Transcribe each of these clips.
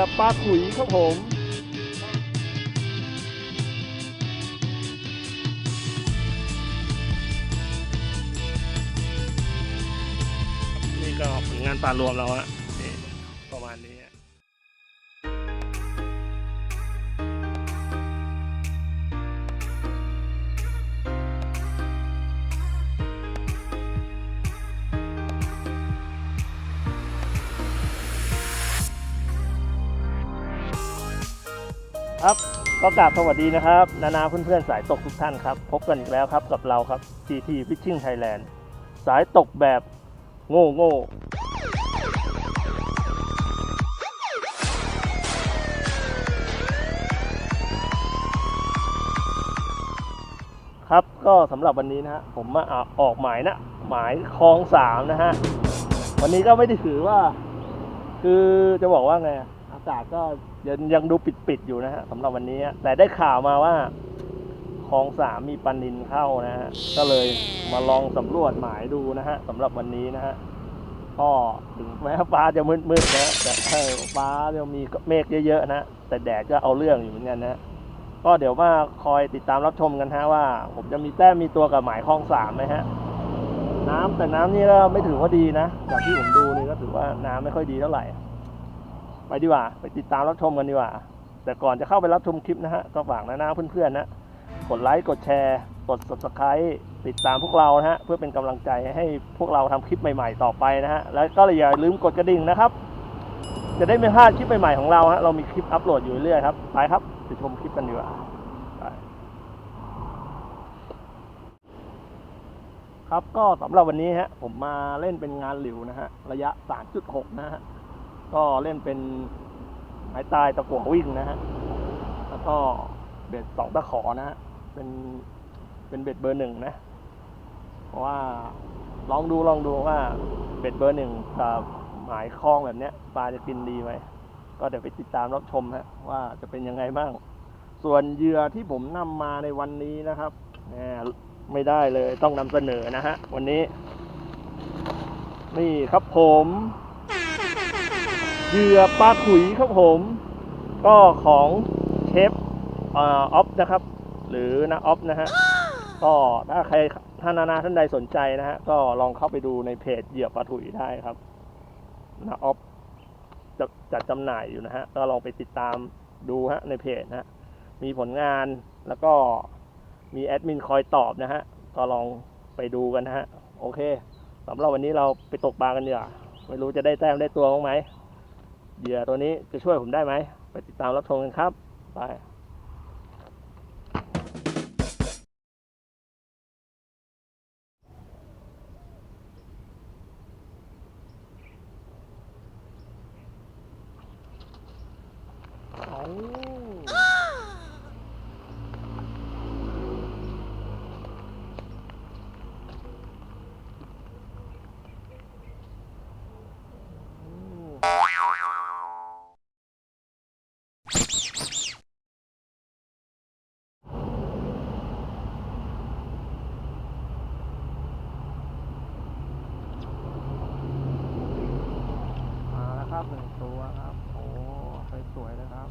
อปลาขุยครับผมนี่ก็ผลงานปลารวมเราอะ ก็กราบสวัสดีนะครับ นานาเพื่อนๆสายตกทุกท่านครับ พบกันอีกแล้วครับกับเราครับ GT Fishing Thailand สายตกแบบโง่โง่ครับก็สำหรับวันนี้นะฮะผมมาเอาออกหมายนะ หมายคลองสามนะฮะ วันนี้ก็ไม่ได้ถือว่า คือจะบอกว่าไง อากาศก็ ยังยังดูปิดๆอยู่นะฮะสำหรับวันนี้ แต่ได้ข่าวมาว่าคลองสามมีปลานินเข้านะฮะก็เลยมาลองสำรวจหมายดูนะฮะสำหรับวันนี้นะฮะก็ถึงแม้ฟ้าจะมืดๆนะแต่ฟ้าจะมีเมฆเยอะๆนะแต่แดดก็เอาเรื่องอยู่เหมือนกันนะก็เดี๋ยวมาคอยติดตามรับชมกันฮะว่า ผมจะมีแต้มมีตัวกับหมายคลองสามไหมฮะน้ำแต่น้ำนี่ก็ไม่ถือว่าดีนะจากที่ผมดูนี่ก็ถือว่าน้ำไม่ค่อยดีเท่าไหร่ ไปดีกว่า ไปติดตามรับชมกันดีกว่า แต่ก่อนจะเข้าไปรับชมคลิปนะฮะ ก็ฝากนะนะเพื่อนๆนะ กดไลค์ กดแชร์ กด subscribe ติดตามพวกเรานะฮะ เพื่อเป็นกำลังใจให้พวกเราทำคลิปใหม่ๆต่อไปนะฮะ แล้วก็อย่าลืมกดกระดิ่งนะครับ จะได้ไม่พลาดคลิปใหม่ๆของเราฮะ เรามีคลิปอัปโหลดอยู่เรื่อยครับ ไปครับ ไปชมคลิปกันดีกว่าไปครับก็สำหรับวันนี้ฮะผมมาเล่นเป็นงานหลิวนะฮะระยะ 3.6 นะฮะ ก็เล่นเป็นไม้ตายตะกั่ววิ่งนะฮะ แล้วก็เบ็ดสองตะขอนะฮะ เป็นเป็นเบ็ดเบอร์หนึ่งนะ เพราะว่าลองดูลองดูว่าเบ็ดเบอร์หนึ่งกับหมายคล้องแบบเนี้ยปลาจะกินดีไหมก็เดี๋ยวไปติดตามรับชมฮะว่าจะเป็นยังไงบ้าง ส่วนเหยื่อที่ผมนำมาในวันนี้นะครับไม่ได้เลยต้องนำเสนอนะฮะ วันนี้ นี่ครับผม เหยื่อปลาขุยครับผม ก็ของเชฟเออฟนะครับ หรือนาออฟนะฮะก็ถ้าใครท่านนานาท่านใดสนใจนะฮะก็ลองเข้าไปดูในเพจเหยื่อปลาถุยได้ครับนาออฟจะจัดจำหน่ายอยู่นะฮะก็ลองไปติดตามดูฮะในเพจนะฮะมีผลงานแล้วก็มีแอดมินคอยตอบนะฮะก็ลองไปดูกันนะฮะโอเคสำหรับวันนี้เราไปตกปลากันดีกว่าไม่รู้จะได้แต้มได้ตัวบ้างไหม เหยื่อตัวนี้จะช่วยผมได้ไหม ไปติดตามรับชมกันครับ ไปเอามาแล้วครับหนึ่งตัวครับ โอ้สวยๆเลยครับ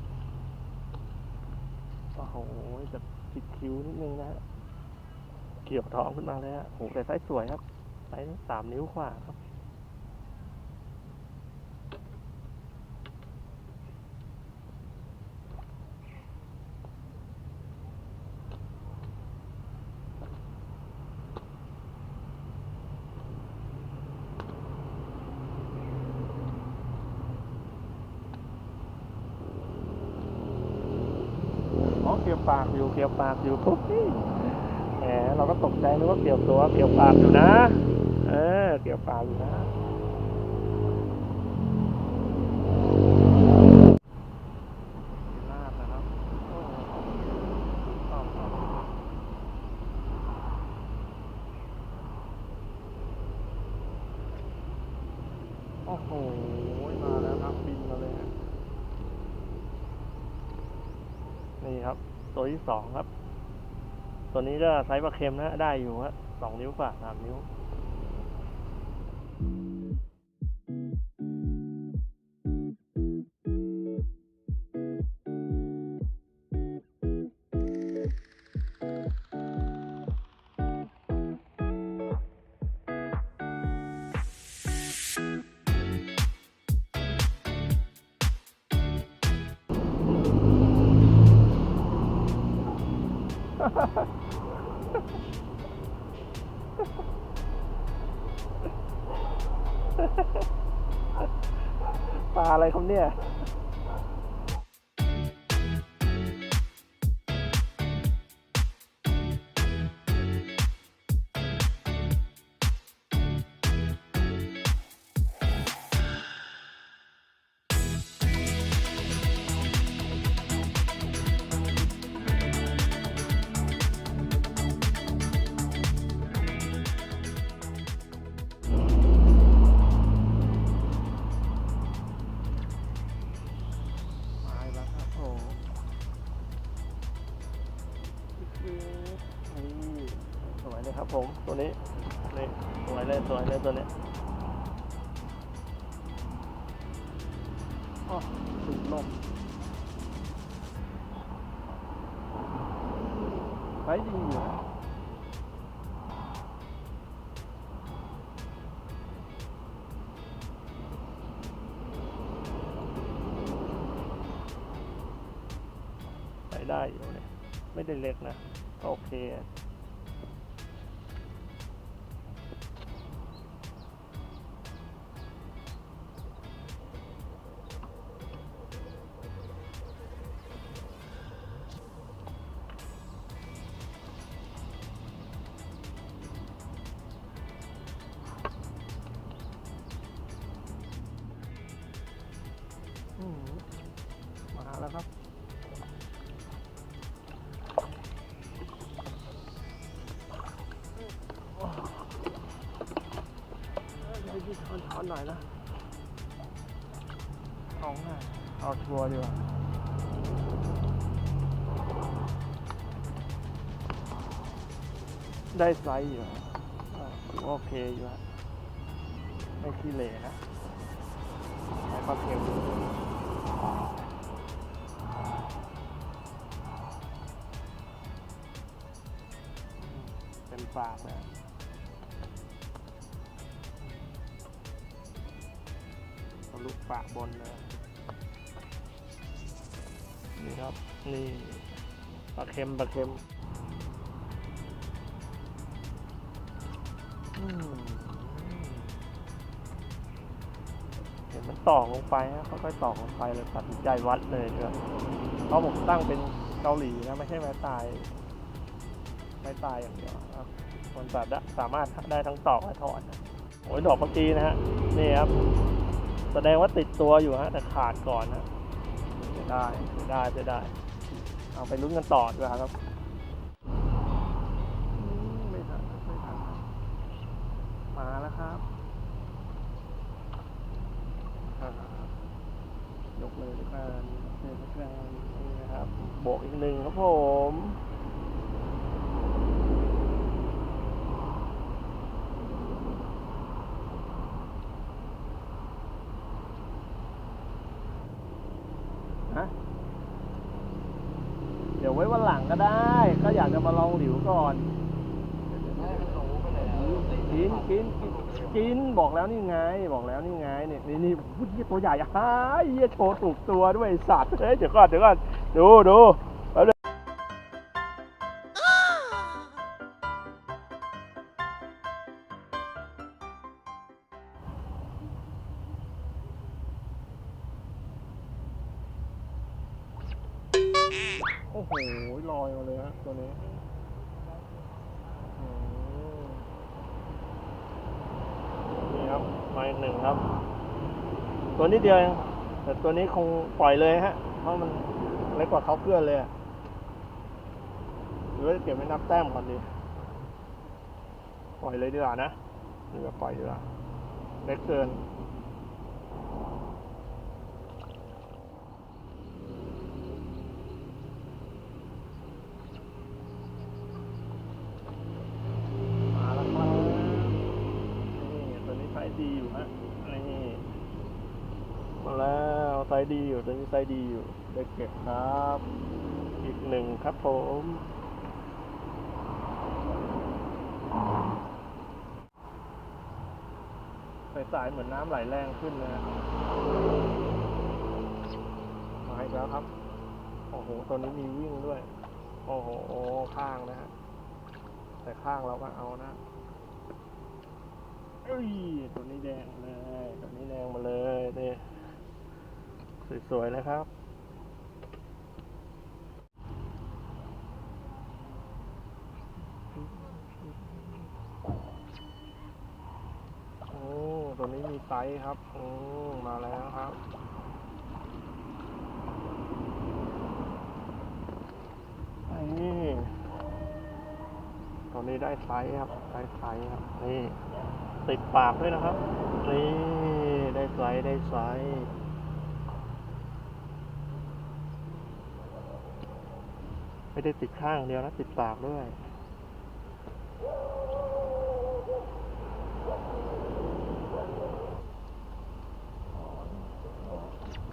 โอ้โหจะผิดคิ้วนิดนึงนะฮะ เกี่ยวท้องขึ้นมาเลยฮะโหแต่ไซส์สวยครับไซส์สามนิ้วกว่าครับอ๋อเกี่ยวปากอยู่เกี่ยวปากอยู่ปุ๊บนี่ แหมเราก็ตกใจนึกว่าเกี่ยวตัวเกี่ยวปากอยู่นะ เออเกี่ยวปากอยู่นะโอ้โห มาแล้วครับ บินมาเลยฮะนี่ครับ ตัวที่สองครับ ตัวนี้ก็ไซส์ปลาเค็มนะได้อยู่ฮะสองนิ้วกว่าสามนิ้ว ปลาอะไรครับเนี่ย นี่สวยเลยครับผม ตัวนี้นี่สวยเลยสวยเลยตัวนี้อ๋อสุดลมไปดีอยู่ ได้เล็กนะก็โอเค เอนช้อนหน่อยนะเอาง่ายเอาชัวร์ดีกว่าได้ไซส์อยู่อ่าถือว่าโอเคอยู่ฮะไม่ขี้เหร่นะใช้ปลาเค็มเป็นปากนะท ลุปาบนเลยนี่ครับ นี่ปลาเค็มปลาเค็มเห็นมันตอกลงไปฮะค่อยๆตอกลงไปเลยตัดใจวัดเลยเถอะเพราะผมตั้งเป็นเกาหลีนะ ไม่ใช่ไม้ตาย ไม้ตายอย่างเดียวครับคนตัดได้สามารถได้ทั้งตอกและถอดโอ้ยดอกเมื่อกี้นะฮะ นี่ครับ แสดงว่าติดตัวอยู่ฮะ แต่ขาดก่อนนะจะได้จะได้จะได้ เอาไปลุ้นกันต่อดีกว่าครับอืมไม่ทันไม่ทันมาแล้วครับอ่ายกเลยด้วยกันยกเลยด้วยกันนี่นะครับบวกอีกหนึ่งครับผม ฮะ เดี๋ยวไว้วันหลังก็ได้ ก็อยากจะมาลองหลิวก่อนกินกินกินกินบอกแล้วนี่ไง บอกแล้วนี่ไงเนี่ยนี่นี่พูดยี่ตัวใหญ่ฮ่าเยี่ยโชว์ถูกตัวด้วยสัตว์เฮ้ยเดี๋ยวก่อนเดี๋ยวก่อนดูดู ตัวนี้เดียวเองแต่ตัวนี้คงปล่อยเลยฮะ เพราะมันเล็กกว่าเขาเพื่อนเลยหรือว่าจะเก็บไว้นับแต้มก่อนดี ปล่อยเลยดีกว่านะนี่ก็ปล่อยดีกว่าเล็กเกิน มาแล้วครับนี่ตัวนี้ไซส์ดีอยู่ฮะนี่มาแล้วไซส์ ดีอยู่ตัวนี้ไซส์ดีอยู่ได้เก็บครับ อีกหนึ่งครับผมสายๆเหมือนน้ำไหลแรงขึ้นเลยนะมาอีกแล้วครับ โอ้โห ตัวนี้มีวิ่งด้วย โอ้โห ข้างนะฮะ แต่ข้างเราก็เอานะเอ้ย ตัวนี้แดงเลย ตัวนี้แดงมาเลยนี่ สวยๆนะครับ โอ้ตัวนี้มีไซส์ครับ โอ้ มาแล้วครับนี่ตัวนี้ได้ไซส์ครับได้ไซส์ครับ นี่ ติดปากด้วยนะครับ นี่ ได้ไซส์ได้ไซส์ ไม่ได้ติดข้างเดียวนะติดปากด้วย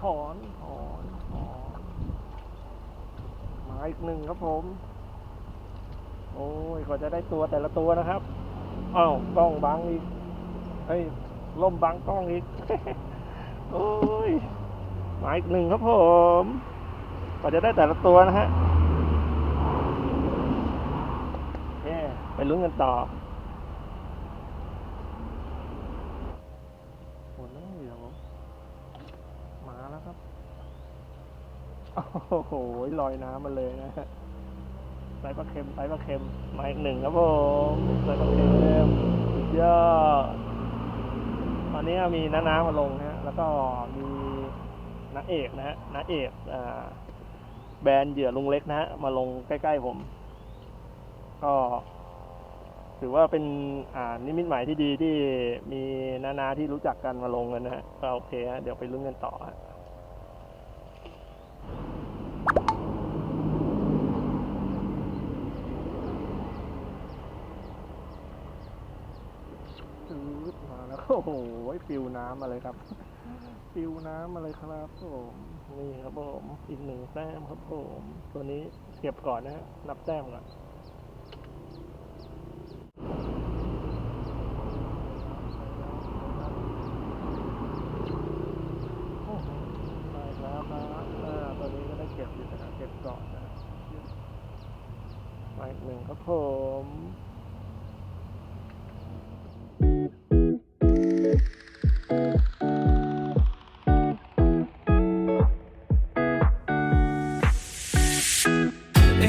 ถอนถอนถอนมาอีกหนึ่งครับผม โอ้ยกว่าจะได้ตัวแต่ละตัวนะครับอ้าวกล้องบังอีกเฮ้ยล่มบังกล้องอีกโอ้ยมาอีกหนึ่งครับผมกว่าจะได้แต่ละตัวนะฮะโอเค ไปลุ้นกันต่อโอ้น้องเหลียวมาแล้วครับ โอ้โหลอยน้ำมาเลยนะฮะไซปลาเค็มไซปลาเค็มมาอีกหนึ่งครับผมไซปลาเค็มสุดยอดตอนนี้มีน้าน้ามาลงนะฮะ แล้วก็มีน้าเอกนะฮะน้าเอกอ่าแบรนด์เหยื่อลุงเล็กนะฮะ มาลงใกล้ ๆ ผม ก็ ถือว่าเป็นอ่านิมิตหมายที่ดีที่มีนานาที่รู้จักกันมาลงกันนะฮะก็โอเคฮะเดี๋ยวไปลุ้นกันต่อฮะจืดมาแล้วโอ้โหปิวน้ำมาเลยครับปิวน้ำมาเลยครับผมนี่ครับผมอีกหนึ่งแต้มครับผม ตัวนี้เก็บก่อนนะฮะนับแต้มก่อนโอ้โหได้แล้วครับอ่าตัวนี้ก็ได้เก็บอยู่นะฮะเก็บก่อนนะฮะมาอีกหนึ่ง ครับผม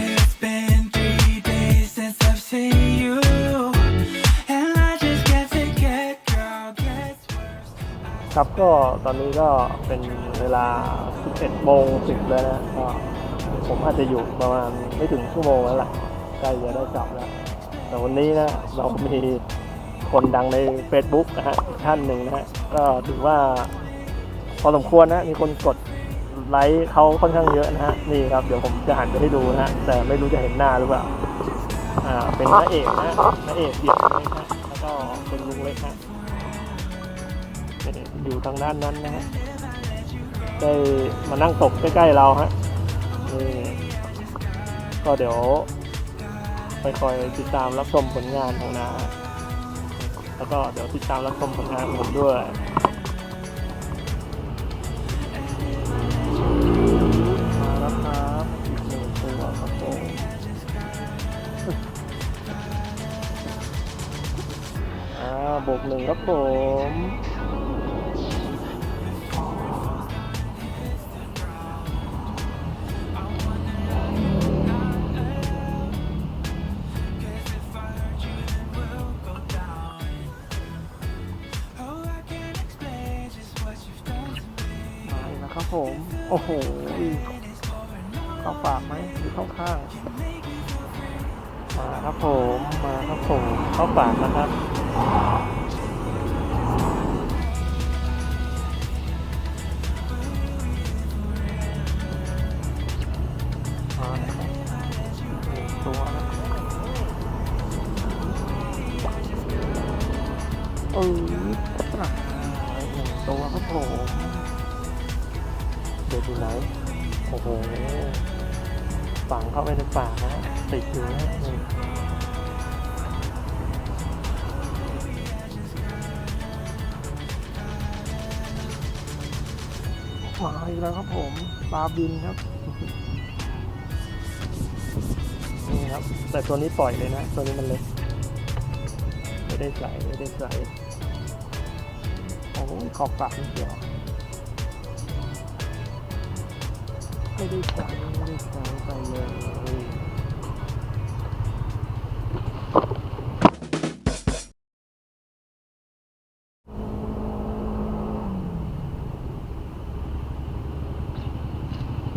It's been three days since I've seen you, and I just can't take it, girl. Gets worse. ครับก็ตอนนี้ก็เป็นเวลา 11โมง10แล้วนะก็ผมอาจจะอยู่ประมาณไม่ถึงชั่วโมงแล้วล่ะ ใกล้จะได้กลับแล้วแต่วันนี้นะเรามีคนดังใน Facebook นะฮะท่านหนึ่งนะฮะก็ถือว่าพอสมควรนะ มีคนกดไลค์เขาค่อนข้างเยอะนะฮะนี่ครับเดี๋ยวผมจะหันไปให้ดูนะฮะแต่ไม่รู้จะเห็นหน้าหรือเปล่าอ่าเป็นพระเอกนะพระเอกเดี่ยวนะแล้วก็เป็นลุงเล็กนะอยู่ทางด้านนั้นนะฮะได้มานั่งตกใกล้ๆเราฮะนี่ก็เดี๋ยว ไปคอยติดตามรับชมผลงานของนาแล้วก็เดี๋ยวติดตามรับชมผลงานผมด้วยมาแล้วครับอีกหนึ่งตัวครับผมอ่าบวกหนึ่งครับผม โอ้โหเข้าปากไหมหรือเข้าข้าง มาครับผม มาครับผม เข้าปากนะครับมาแล้วครับหนึ่งตัวนะเอออะหนึ่งตัวครับผม เดี๋ยวอยู่ไหนโอ้โหฝังเข้าไปในปากนะติดอยู่นะมาอีกแล้วครับผมปลาบินครับ นี่ครับ แต่ตัวนี้ปล่อยเลยนะ ตัวนี้มันเล็กไม่ได้ใส่ไม่ได้ใส่โอ้ขอบปากนิดเดียว ไม่ได้ใส่ไม่ได้ใส่ไปเลย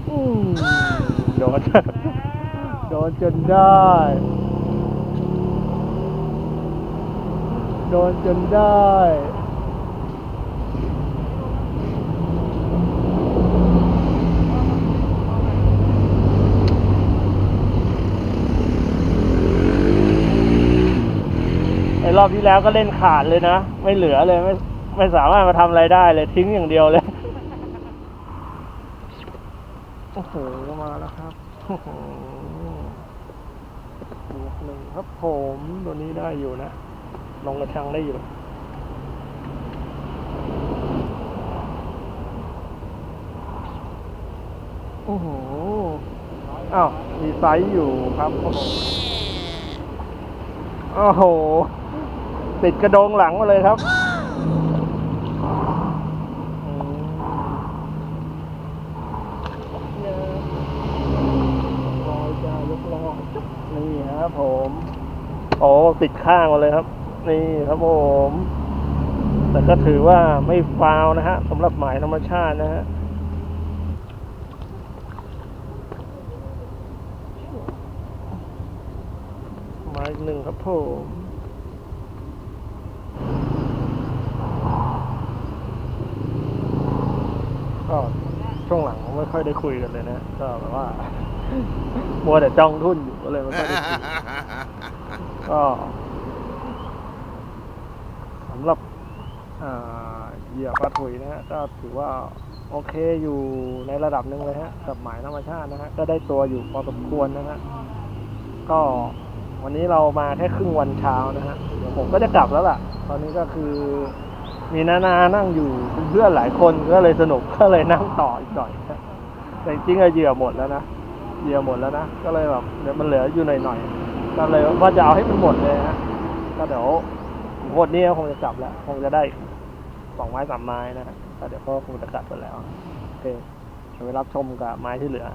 อืมโดน โดนจนได้ โดนจนได้ รอบที่แล้วก็เล่นขาดเลยนะ ไม่เหลือเลยไม่ไม่สามารถมาทำอะไรได้เลย ทิ้งอย่างเดียวเลย โอ้โห มาแล้วครับหบวกหนึ่งครับผมตัวนี้ได้อยู่นะ ลงกระชังได้อยู่โอ้โหอ้าวมีไซส์อยู่ครับ โอ้โหโอ้โห ติดกระโดงหลังมาเลยครับอืมเนี่ยลอยจ้ายกลอยนี่ครับผมโอ้ติดข้างมาเลยครับ นี่ครับผม แต่ก็ถือว่าไม่ฟาวนะฮะสำหรับหมายธรรมชาตินะฮะมาอีกหนึ่งครับผม ก็ช่วงหลังไม่ค่อยได้คุยกันเลยนะ ก็แบบว่า มัวแต่จ้องทุ่นอยู่ก็เลยไม่ค่อยได้คุยก็สำหรับเหยื่อปลาถุยนะฮะก็ถือว่าโอเคอยู่ในระดับหนึ่งเลยฮะกับหมายธรรมชาตินะฮะก็ได้ตัวอยู่พอสมควรนะฮะก็วันนี้เรามาแค่ครึ่งวันเช้านะฮะเดี๋ยวผมก็จะกลับแล้วล่ะ ตอนนี้ก็คือ มีนานานั่งอยู่เพื่อนหลายคนก็เลยสนุกก็เลยนั่งต่ออีกหน่อยแต่จริงๆเหยื่อหมดแล้วนะเหยื่อหมดแล้วนะก็เลยแบบเดี๋ยวมันเหลืออยู่หน่อยๆก็เลยว่าจะเอาให้มันหมดเลยฮะก็เดี๋ยวหมดนี้ก็คงจะกลับแล้ว คงจะได้สองไม้สามไม้นะก็เดี๋ยวก็คงจะกลับไปแล้วโอเคเดี๋ยวไปรับชมกับไม้ที่เหลือ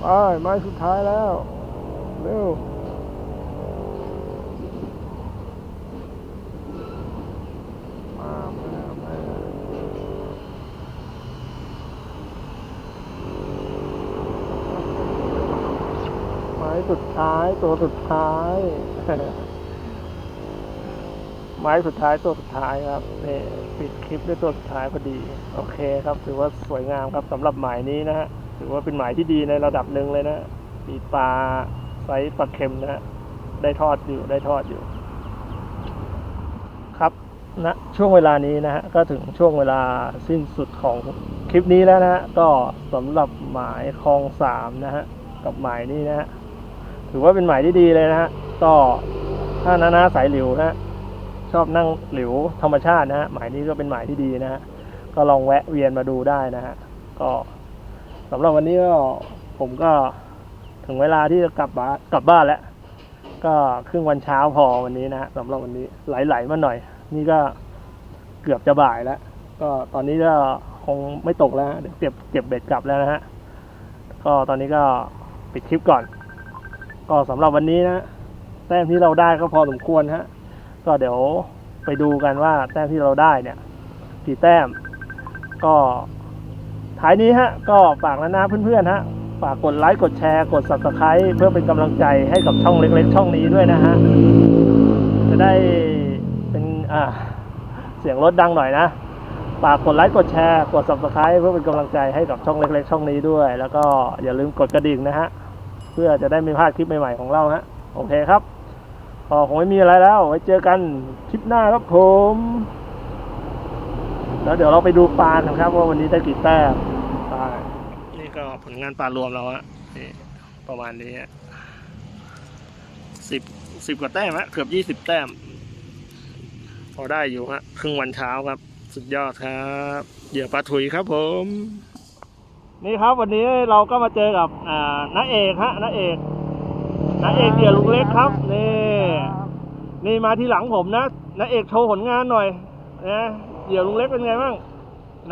ไปไม้สุดท้ายแล้วเร็ว มามามาไม้ สุดท้ายตัวสุดท้าย ไม้สุดท้ายตัวสุดท้ายครับนี่ปิดคลิปด้วยตัวสุดท้ายพอดี โอเคครับ ถือว่าสวยงามครับสำหรับหมายนี้นะฮะถือว่าเป็นหมายที่ดีในระดับหนึ่งเลยนะมีปลาไซส์ปลาเค็มนะฮะได้ทอดอยู่ได้ทอดอยู่ ครับณช่วงเวลานี้นะฮะก็ถึงช่วงเวลาสิ้นสุดของคลิปนี้แล้วนะฮะก็สำหรับหมายคลองสามนะฮะกับหมายนี้นะฮะ ถือว่าเป็นหมายที่ดีเลยนะฮะก็ถ้านานาสายหลิวนะฮะชอบนั่งหลิวธรรมชาตินะฮะหมายนี้ก็เป็นหมายที่ดีนะฮะก็ลองแวะเวียนมาดูได้นะฮะก็สำหรับวันนี้ก็ผมก็ถึงเวลาที่จะกลับบ้านกลับบ้านแล้วก็ครึ่งวันเช้าพอวันนี้นะฮะสำหรับวันนี้ไหลๆมาหน่อย นี่ก็เกือบจะบ่ายแล้ว ก็ตอนนี้ก็คงไม่ตกแล้วเดี๋ยวเก็บเก็บเบ็ดกลับแล้วนะฮะก็ตอนนี้ก็ปิดคลิปก่อน ก็สำหรับวันนี้นะแต้มที่เราได้ก็พอสมควรฮะก็เดี๋ยวไปดูกันว่าแต้มที่เราได้เนี่ยกี่แต้ม ก็ท้ายนี้ฮะก็ฝากนะนะเพื่อนๆฮะฝากกดไลค์กดแชร์กด subscribe เพื่อเป็นกำลังใจให้กับช่องเล็กๆ ช่องนี้ด้วยนะฮะจะได้เป็นอ่าเสียงรถดังหน่อยนะฝากกดไลค์กดแชร์กด subscribe เพื่อเป็นกำลังใจให้กับช่องเล็กๆ ช่องนี้ด้วย แล้วก็อย่าลืมกดกระดิ่งนะฮะ พื่อจะได้ไม่พลาดคลิปใหม่ๆของเราฮะโอเคครับก็คงไม่มีอะไรแล้วไว้เจอกันคลิปหน้าครับผม แล้วเดี๋ยวเราไปดูปลากันครับ ว่าวันนี้ได้กี่แต้มไปนี่ก็ผลงานปลารวมเราอะนี่ประมาณนี้สิบสิบกว่าแต้มฮะเกือบยี่สิบแต้ม พอได้อยู่ฮะครึ่งวันเช้าครับ สุดยอดครับเหยื่อปลาถุยครับผม นี่ครับวันนี้เราก็มาเจอกับอ่าน้าเอกฮะน้าเอกน้าเอกเดี่ยวลุงเล็กครับนี่นี่มาที่หลังผมนะน้าเอกโชว์ผลงานหน่อยนะเดี่ยวลุงเล็กเป็นไงบ้าง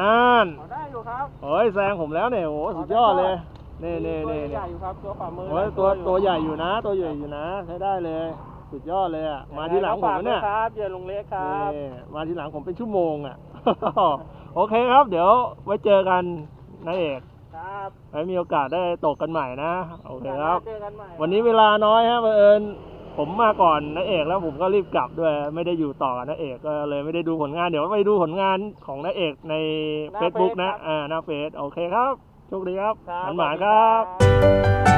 นั่นขอได้อยู่ครับโอ้ยแซงผมแล้วเนี่ยโอ้โหสุดยอดเลยนี่นี่นี่ตัวใหญ่อยู่ครับตัวฝ่ามือโอ้ยตัวตัวใหญ่อยู่นะ ตัวใหญ่อยู่นะใช้ได้เลย สุดยอดเลยอะมาที่หลังผมนะเนี่ยฝากด้วยครับเดี๋ยวลุงเล็กครับนี่มาทีหลังผมเป็นชั่วโมงอะโอเคครับ เดี๋ยวไว้เจอกันนายเอก ครับไว้มีโอกาสได้ตกกันใหม่นะ โอเคครับ เจอกันใหม่วันนี้เวลาน้อยฮะบังเอิญผมมาก่อนนายเอกแล้วผมก็รีบกลับด้วย ไม่ได้อยู่ต่อกับนายเอกก็เลยไม่ได้ดูผลงาน เดี๋ยวไปดูผลงานของนายเอกใน Facebook นะ อ่าหน้าเฟซ โอเคครับ โชคดีครับครับหมานๆครับสวัสดี